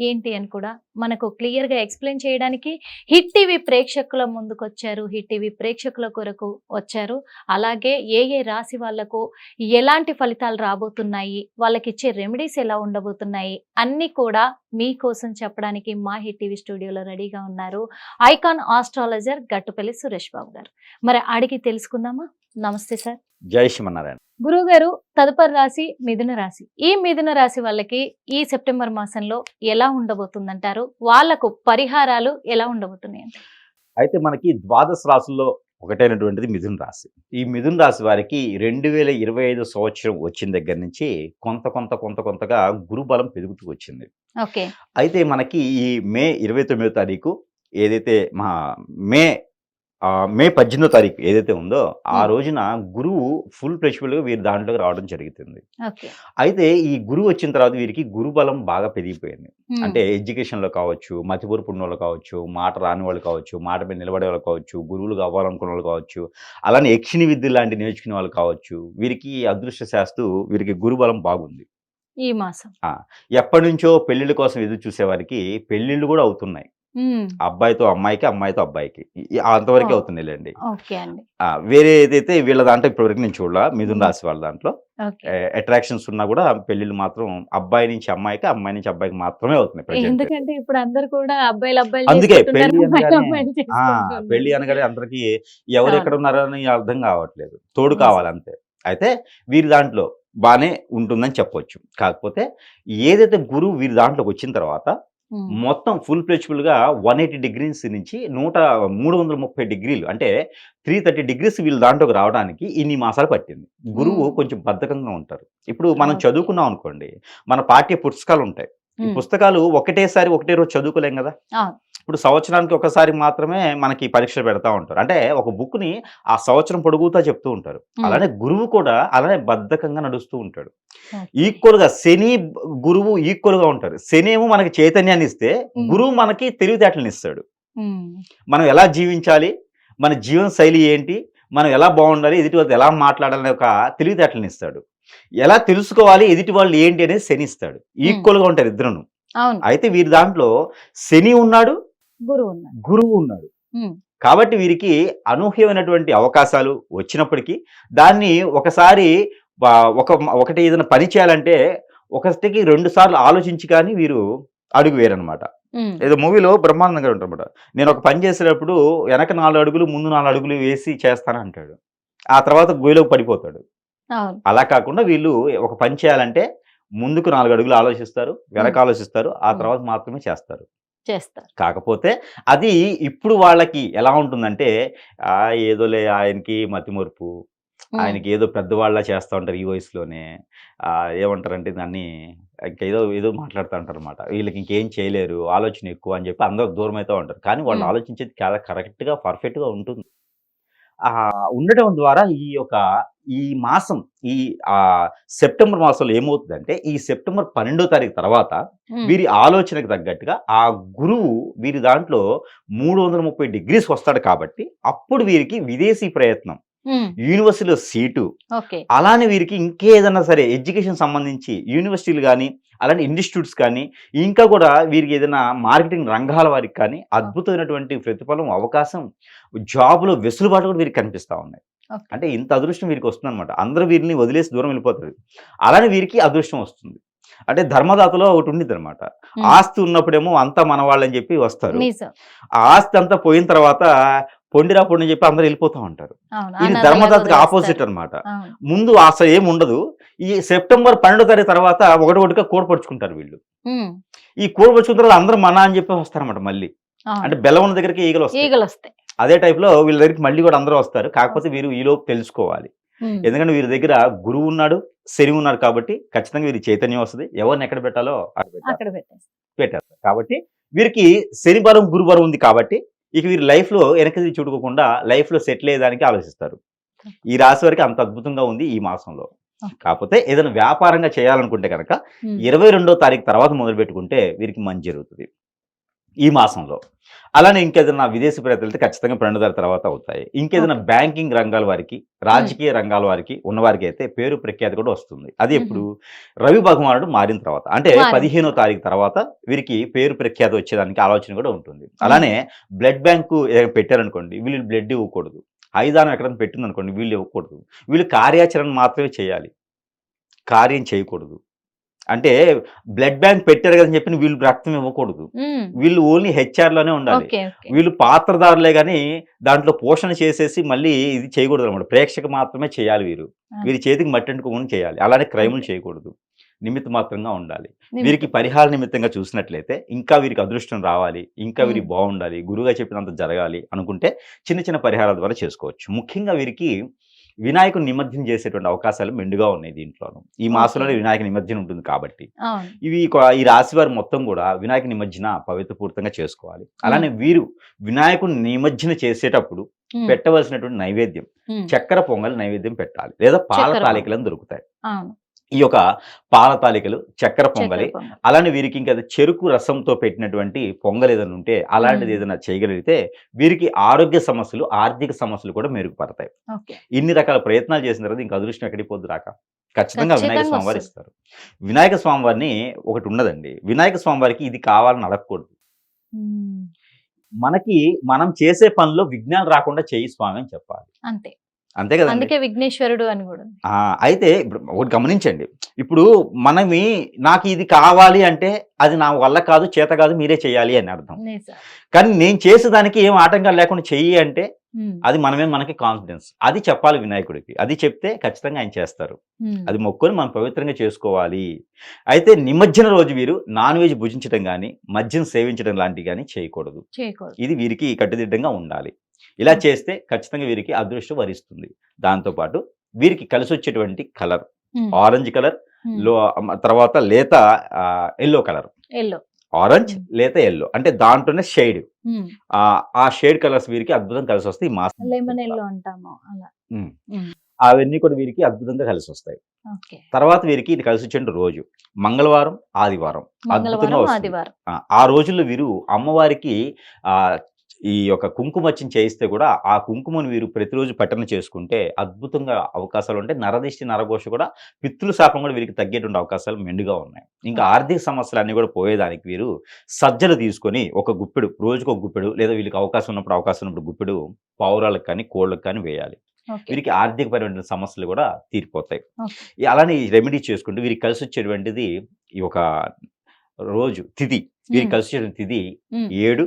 ఏంటి అని కూడా మనకు క్లియర్గా ఎక్స్ప్లెయిన్ చేయడానికి హిట్ టీవీ ప్రేక్షకుల ముందుకు వచ్చారు హిట్ టీవీ ప్రేక్షకుల కొరకు వచ్చారు. అలాగే ఏ ఏ రాశి వాళ్ళకు ఎలాంటి ఫలితాలు రాబోతున్నాయి? వాళ్ళకి ఇచ్చే రెమెడీస్ ఎలా ఉండబోతున్నాయి? అన్ని కూడా మీకోసం చెప్పడానికి మా హిట్ టీవీ స్టూడియోలో రెడీగా ఉన్నారు. ఐకాన్ ఆస్ట్రాలజర్ గట్టుపల్లి సురేష్ బాబు గారు. మరి అడిగి తెలుసుకుందామా? నమస్తే సార్. జై శ్రీమన్నారాయణ. గురువు గారు తదుపరి రాశి మిథున రాశి. ఈ మిథున రాశి వాళ్ళకి ఈ సెప్టెంబర్ మాసంలో ఎలా ఉండబోతుందంటారు? వాళ్ళకు పరిహారాలు ఎలా ఉండబోతున్నాయి? అయితే మనకి ద్వాదశ రాశుల్లో ఒకటైనటువంటిది మిథున రాశి. ఈ మిథున రాశి వారికి రెండు వేల ఇరవై ఐదు సంవత్సరం వచ్చిన దగ్గర నుంచి కొంత కొంత కొంత కొంతగా గురుబలం పెరుగుతూ వచ్చింది. ఓకే. అయితే మనకి ఈ మే ఇరవై తొమ్మిదో తారీఖు ఏదైతే మా మే మే పద్దెనిమిదో తారీఖు ఏదైతే ఉందో ఆ. రోజున గురువు ఫుల్ ఫ్లెక్సిబుల్గా వీరి దాంట్లోకి రావడం జరుగుతుంది. అయితే ఈ గురువు వచ్చిన తర్వాత వీరికి గురుబలం బాగా పెరిగిపోయింది. అంటే ఎడ్యుకేషన్లో కావచ్చు మతిపూర్పు ఉన్న వాళ్ళు కావచ్చు మాట రాని వాళ్ళు కావచ్చు మాట మీద నిలబడే వాళ్ళు కావచ్చు గురువులు కావాలనుకున్న వాళ్ళు కావచ్చు అలానే యక్షిణి విద్య లాంటి నేర్చుకునే వాళ్ళు కావచ్చు వీరికి అదృష్ట శాస్తు వీరికి గురుబలం బాగుంది. ఈ మాసం. ఎప్పటి నుంచో పెళ్ళిళ్ళ కోసం ఎదురు చూసేవారికి పెళ్ళిళ్ళు కూడా అవుతున్నాయి. అబ్బాయితో అమ్మాయికి అమ్మాయితో అబ్బాయికి. అంతవరకే ఆ, వేరే ఏదైతే వీళ్ళ దాంట్లో ఇప్పటివరకు నేను చూడాల మిథున రాశి వాళ్ళ దాంట్లో అట్రాక్షన్స్ ఉన్నా కూడా పెళ్ళిళ్ళు మాత్రం అబ్బాయి నుంచి అమ్మాయికి అమ్మాయి నుంచి అబ్బాయికి మాత్రమే అవుతున్నాయి present. ఎందుకంటే ఇప్పుడు అందరు కూడా అబ్బాయిలు అబ్బాయిలు అందుకే పెళ్ళి అనగానే-. పెళ్ళి అనగానే అందరికి ఎవరు. ఎక్కడ ఉన్నారని అర్థం కావట్లేదు. తోడు అవును. కావాలి అంతే అయితే వీరి దాంట్లో బాగానే ఉంటుందని చెప్పొచ్చు. కాకపోతే ఏదైతే గురువు వీరి దాంట్లోకి వచ్చిన తర్వాత మొత్తం ఫుల్గా వన్ ఎయిటీ డిగ్రీస్ నుంచి నూట మూడు వందల ముప్పై డిగ్రీలు అంటే త్రీ థర్టీ డిగ్రీస్ వీళ్ళ దాంట్లోకి రావడానికి ఇన్ని మాసాలు పట్టింది గురువు. కొంచెం బద్ధకంగా ఉంటారు ఇప్పుడు మనం. చదువుకున్నాం అనుకోండి మన పాఠ్య పుస్తకాలు ఉంటాయి పుస్తకాలు ఒకటేసారి ఒకటే రోజు చదువుకోలేం కదా. ఇప్పుడు సంవత్సరానికి ఒకసారి మాత్రమే మనకి పరీక్షలు పెడతా ఉంటారు. అంటే ఒక book ని ఆ సంవత్సరం పొడుగుతా చెప్తూ ఉంటారు. అలానే గురువు కూడా అలానే బద్ధకంగా నడుస్తూ ఉంటాడు. ఈక్వల్గా శని గురువు ఈక్వల్గా ఉంటారు. శని ఏమో మనకి చైతన్యాన్ని ఇస్తే. గురువు మనకి తెలివితేటలను ఇస్తాడు. మనం ఎలా జీవించాలి? మన జీవన శైలి ఏంటి? మనం ఎలా బాగుండాలి? ఎదుటి వాళ్ళతో ఎలా మాట్లాడాలనే ఒక తెలివితేటలను ఇస్తాడు. ఎలా తెలుసుకోవాలి? ఎదుటి వాళ్ళు ఏంటి అనేది శని ఇస్తాడు. ఈక్వల్గా ఉంటారు ఇద్దరును. అయితే వీరి దాంట్లో శని ఉన్నాడు గురువు ఉన్నారు గురువు ఉన్నాడు. కాబట్టి వీరికి అనూహ్యమైనటువంటి అవకాశాలు వచ్చినప్పటికీ దాన్ని ఒకసారి ఒక ఒకటి ఏదైనా పని చేయాలంటే ఒకటికి రెండు సార్లు ఆలోచించి కానీ వీరు అడుగు వేరనమాట ఏదో మూవీలో బ్రహ్మానందంగా ఉంటారన్నమాట. నేను ఒక పని చేసేటప్పుడు వెనక నాలుగు అడుగులు ముందు నాలుగు అడుగులు వేసి చేస్తాను అంటాడు. ఆ తర్వాత గొయ్యిలోకి పడిపోతాడు. అలా కాకుండా వీళ్ళు ఒక పని చేయాలంటే ముందుకు నాలుగు అడుగులు ఆలోచిస్తారు వెనక ఆలోచిస్తారు ఆ. తర్వాత మాత్రమే చేస్తారు. చేస్తారు. కాకపోతే అది ఇప్పుడు వాళ్ళకి ఎలా ఉంటుందంటే ఆ ఏదోలే ఆయనకి మతిమరుపు ఆయనకి ఏదో పెద్దవాళ్ళ చేస్తూ ఉంటారు ఈ వయసులోనే. ఏమంటారంటే దాన్ని ఇంకేదో ఏదో మాట్లాడుతూ ఉంటారు అనమాట వీళ్ళకి ఇంకేం చేయలేరు ఆలోచన ఎక్కువ అని చెప్పి అందరూ దూరం అవుతూ ఉంటారు. కానీ వాళ్ళు. ఆలోచించేది చాలా కరెక్ట్గా పర్ఫెక్ట్గా ఉంటుంది. ఉండటం ద్వారా ఈ యొక్క ఈ మాసం ఈ ఆ సెప్టెంబర్ మాసంలో ఏమవుతుందంటే ఈ సెప్టెంబర్ పన్నెండో తారీఖు తర్వాత వీరి ఆలోచనకు తగ్గట్టుగా ఆ గురువు వీరి దాంట్లో మూడు వందల ముప్పై డిగ్రీస్ వస్తాడు కాబట్టి అప్పుడు వీరికి విదేశీ ప్రయత్నం. యూనివర్సిటీలో సీటు. అలానే వీరికి ఇంకేదన్నా సరే ఎడ్యుకేషన్ సంబంధించి యూనివర్సిటీలు కానీ అలానే ఇన్స్టిట్యూట్స్ కానీ ఇంకా కూడా వీరికి ఏదైనా మార్కెటింగ్ రంగాల వారికి కానీ అద్భుతమైనటువంటి ప్రతిఫలం అవకాశం జాబ్లో వెసులుబాటు కూడా వీరికి కనిపిస్తూ ఉన్నాయి. అంటే ఇంత అదృష్టం వీరికి వస్తుందన్నమాట. అందరూ వీరిని వదిలేసి దూరం వెళ్ళిపోతారు. అలానే వీరికి అదృష్టం వస్తుంది. అంటే ధర్మదాతలో ఒకటి ఉండిద్ది అనమాట ఆస్తి ఉన్నప్పుడేమో అంతా మన వాళ్ళని చెప్పి వస్తారు. ఆ ఆస్తి అంతా పోయిన తర్వాత పొండిరా పొండి అని చెప్పి అందరూ వెళ్ళిపోతూ ఉంటారు. ఇది వదిలేస్తారు. ఆపోజిట్ అన్నమాట. అవును. ముందు అసలు ఏమి ఉండదు ఈ సెప్టెంబర్ పన్నెండో తారీఖు తర్వాత ఒకటి ఒకటిగా కూడపరుచుకుంటారు వీళ్ళు. ఈ కూడపరుచుకున్న తర్వాత అందరూ మన అని చెప్పి వస్తారన్నమాట మళ్ళీ. అంటే బెల్లం ఉన్న దగ్గరికి ఈగలు వస్తాయి. అదే type లో వీళ్ళ దగ్గరికి మళ్ళీ కూడా అందరూ వస్తారు. కాకపోతే వీరు ఈలోపు తెలుసుకోవాలి. ఎందుకంటే వీరి దగ్గర గురువు ఉన్నాడు శని ఉన్నాడు కాబట్టి ఖచ్చితంగా వీరి చైతన్యం వస్తుంది. ఎవరిని ఎక్కడ పెట్టాలో అక్కడ పెట్టేస్తారు. కాబట్టి వీరికి శని బలం గురు బలం ఉంది కాబట్టి ఇక వీరి లైఫ్లో వెనక్కి చూడుకోకుండా లైఫ్లో సెటిల్ అయ్యేదానికి ఆలోచిస్తారు. ఈ రాశి వారికి అంత అద్భుతంగా ఉంది ఈ మాసంలో. కాకపోతే ఏదైనా వ్యాపారంగా చేయాలనుకుంటే కనుక ఇరవై రెండో తారీఖు తర్వాత మొదలు పెట్టుకుంటే వీరికి మంచి జరుగుతుంది. ఈ మాసంలో. అలానే ఇంకేదైనా విదేశీ ప్రయత్నాలు వెళ్తే ఖచ్చితంగా పన్నెండు నెలల తర్వాత అవుతాయి. ఇంకేదైనా. బ్యాంకింగ్ రంగాల వారికి రాజకీయ రంగాల వారికి ఉన్నవారికి అయితే పేరు ప్రఖ్యాతి కూడా వస్తుంది. అది ఎప్పుడు? రవి భగవానుడు మారిన తర్వాత. అంటే పదిహేనో తారీఖు తర్వాత వీరికి పేరు ప్రఖ్యాతి వచ్చేదానికి ఆలోచన కూడా ఉంటుంది. అలానే బ్లడ్ బ్యాంకు పెట్టారనుకోండి వీళ్ళు బ్లడ్ ఇవ్వకూడదు. ఐదానం ఎక్కడైనా పెట్టింది అనుకోండి వీళ్ళు ఇవ్వకూడదు. వీళ్ళు కార్యాచరణ మాత్రమే చేయాలి. కార్యం చేయకూడదు. అంటే బ్లడ్ బ్యాంక్ పెట్టారు కదని చెప్పి వీళ్ళు రక్తం ఇవ్వకూడదు. వీళ్ళు ఓన్లీ హెచ్ఆర్లోనే ఉండాలి. వీళ్ళు పాత్రదారులే కానీ దాంట్లో పోషణ చేసేసి మళ్ళీ ఇది చేయకూడదు అనమాట ప్రేక్షక మాత్రమే చేయాలి వీరు. వీరి చేతికి మట్టంటుకోకుండా చేయాలి. అలానే క్రైములు. చేయకూడదు. నిమిత్త మాత్రంగా ఉండాలి. వీరికి పరిహార నిమిత్తంగా చూసినట్లయితే ఇంకా వీరికి అదృష్టం రావాలి. ఇంకా వీరికి. బాగుండాలి. గురువుగా చెప్పినంత జరగాలి అనుకుంటే చిన్న చిన్న పరిహారాల ద్వారా చేసుకోవచ్చు. ముఖ్యంగా వీరికి వినాయకుని నిమజ్జనం చేసేటువంటి అవకాశాలు మెండుగా ఉన్నాయి దీంట్లోనూ. ఈ మాసంలోనే వినాయక నిమజ్జనం ఉంటుంది కాబట్టి. ఇవి ఈ రాశి వారు మొత్తం కూడా వినాయక నిమజ్జన పవిత్రపూరితంగా చేసుకోవాలి. అలానే వీరు వినాయకుని నిమజ్జన చేసేటప్పుడు పెట్టవలసినటువంటి నైవేద్యం చక్కెర పొంగల్ నైవేద్యం పెట్టాలి. లేదా పాల తాలికలను దొరుకుతాయి. ఈ యొక్క పాల తాలికలు చక్కెర పొంగలి. అలానే వీరికి ఇంకా చెరుకు రసంతో పెట్టినటువంటి పొంగల్ ఏదైనా ఉంటే అలాంటిది. ఏదైనా చేయగలిగితే వీరికి ఆరోగ్య సమస్యలు ఆర్థిక సమస్యలు కూడా మెరుగుపడతాయి. ఇన్ని రకాల ప్రయత్నాలు చేసిన తర్వాత ఇంకా అదృష్టం ఎక్కడికి పోద్దు రాక? ఖచ్చితంగా వినాయక స్వామివారు. ఇస్తారు. వినాయక స్వామివారిని ఒకటి ఉన్నదండి వినాయక స్వామివారికి ఇది కావాలని అడగకూడదు. మనకి మనం చేసే పనిలో విఘ్నాలు రాకుండా చేయి స్వామి అని చెప్పాలి. అంతే. అంతే కదండి. అందుకే విఘ్నేశ్వరుడు అని కూడా అయితే ఇప్పుడు ఒకటి గమనించండి. ఇప్పుడు మనమి నాకు ఇది కావాలి అంటే అది నా వల్ల కాదు చేత కాదు మీరే చేయాలి అని అర్థం. కానీ నేను చేసేదానికి ఏం ఆటంకాలు లేకుండా చెయ్యి అంటే అది మనమే మనకి కాన్ఫిడెన్స్ అది చెప్పాలి వినాయకుడికి. అది చెప్తే ఖచ్చితంగా ఆయన చేస్తారు. అది మొక్కుని మనం పవిత్రంగా చేసుకోవాలి. అయితే నిమజ్జన రోజు వీరు నాన్ వెజ్ భుజించడం కానీ మద్యం సేవించడం లాంటివి కానీ చేయకూడదు. చేయకూడదు. ఇది వీరికి కట్టుదిట్టంగా ఉండాలి. ఇలా చేస్తే ఖచ్చితంగా వీరికి అదృష్టం వరిస్తుంది. దాంతోపాటు వీరికి కలిసి వచ్చేటువంటి కలర్ ఆరెంజ్ కలర్లో తర్వాత లేత ఎల్లో కలర్. ఎల్లో. ఆరెంజ్. లేత ఎల్లో. అంటే దాంట్లోనే షేడ్. ఆ షేడ్ కలర్స్ వీరికి అద్భుతంగా కలిసి వస్తాయి మాసం లెమన్ ఎల్లో అంటాము. అవన్నీ కూడా వీరికి అద్భుతంగా కలిసి వస్తాయి తర్వాత వీరికి ఇది కలిసి వచ్చే రోజు. మంగళవారం ఆదివారం. అద్భుతంగా వస్తుంది. ఆ రోజుల్లో వీరు అమ్మవారికి ఆ ఈ యొక్క కుంకుమచ్చం చేయిస్తే కూడా ఆ కుంకుమను వీరు ప్రతిరోజు పఠన చేసుకుంటే అద్భుతంగా అవకాశాలు ఉంటాయి నరదిష్టి నరఘోష కూడా పితృ శాపం కూడా వీరికి తగ్గేటువంటి అవకాశాలు మెండుగా ఉన్నాయి. ఇంకా ఆర్థిక సమస్యలు అన్ని కూడా పోయేదానికి వీరు సజ్జలు తీసుకొని ఒక గుప్పెడు రోజుకు ఒక గుప్పెడు లేదా వీళ్ళకి అవకాశం ఉన్నప్పుడు అవకాశం ఉన్నప్పుడు గుప్పెడు పావురాలకు కానీ కోళ్ళకు కానీ వేయాలి. వీరికి ఆర్థికపరమైన సమస్యలు కూడా తీరిపోతాయి. అలానే ఈ రెమెడీ చేసుకుంటూ వీరికి కలిసి వచ్చేటువంటిది ఈ ఒక రోజు తిథి వీరికి కలిసి వచ్చేటువంటి తిథి ఏడు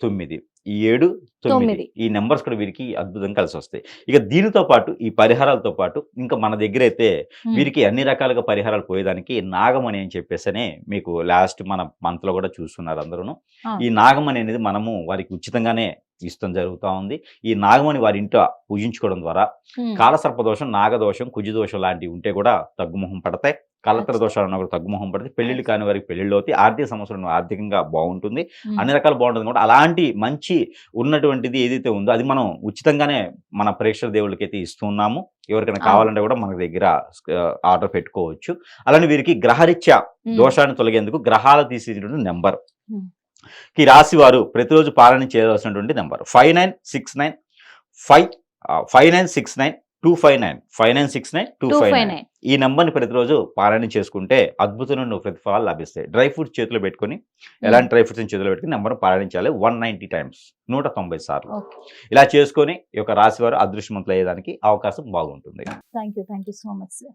తొమ్మిది. ఏడు తొమ్మిది. ఈ నెంబర్స్ కూడా వీరికి అద్భుతంగా కలిసి వస్తాయి. ఇక దీనితో పాటు ఈ పరిహారాలతో పాటు ఇంకా మన దగ్గర అయితే వీరికి అన్ని రకాలుగా పరిహారాలు పోయేదానికి నాగమణి అని చెప్పేసనే మీకు లాస్ట్ మన మంత్లో కూడా చూస్తున్నారు అందరూ ఈ నాగమణి అనేది మనము వారికి ఉచితంగానే ఇష్టం జరుగుతూ ఉంది. ఈ నాగమణి వారి ఇంట్లో పూజించుకోవడం ద్వారా కాలసర్పదోషం నాగదోషం కుజదోషం లాంటివి ఉంటే కూడా తగ్గుముఖం పడతాయి. కలత్ర దోషాలు ఉన్నా కూడా తగ్గుముఖం పడితే పెళ్ళిళ్ళు కాని వారికి పెళ్ళిళ్ళు అవుతాయి. ఆర్థిక సమస్యలు ఆర్థికంగా బాగుంటుంది. అన్ని రకాలు బాగుంటుంది కూడా అలాంటి మంచి ఉన్నటువంటిది ఏదైతే ఉందో అది మనం ఉచితంగానే మన ప్రేక్షక దేవుళ్ళకి అయితే ఇస్తున్నాము ఎవరికైనా. కావాలంటే కూడా మన దగ్గర ఆర్డర్ పెట్టుకోవచ్చు. అలానే వీరికి గ్రహరీత్యా దోషాన్ని తొలగేందుకు గ్రహాలు తీసేటువంటి నెంబర్. ఈ రాశి వారు ప్రతిరోజు పాలన చేయవలసినటువంటి number. Five nine six nine five five nine six nine two five nine. Five nine six nine two five nine. ఈ నెంబర్ని ప్రతిరోజు పాలన చేసుకుంటే అద్భుతమైన ప్రతిఫలాలు లభిస్తాయి. డ్రై ఫ్రూట్స్ చేతిలో పెట్టుకొని ఎలాంటి డ్రై ఫ్రూట్స్ చేతిలో పెట్టుకుని నెంబర్ పాలనించాలి వన్ నైంటీ టైమ్స్ నూట తొంభై సార్లు. ఇలా చేసుకొని ఈ యొక్క రాశి వారు అదృష్టవంతులు అయ్యేదానికి అవకాశం బాగుంటుంది. Thank you thank you so much sir.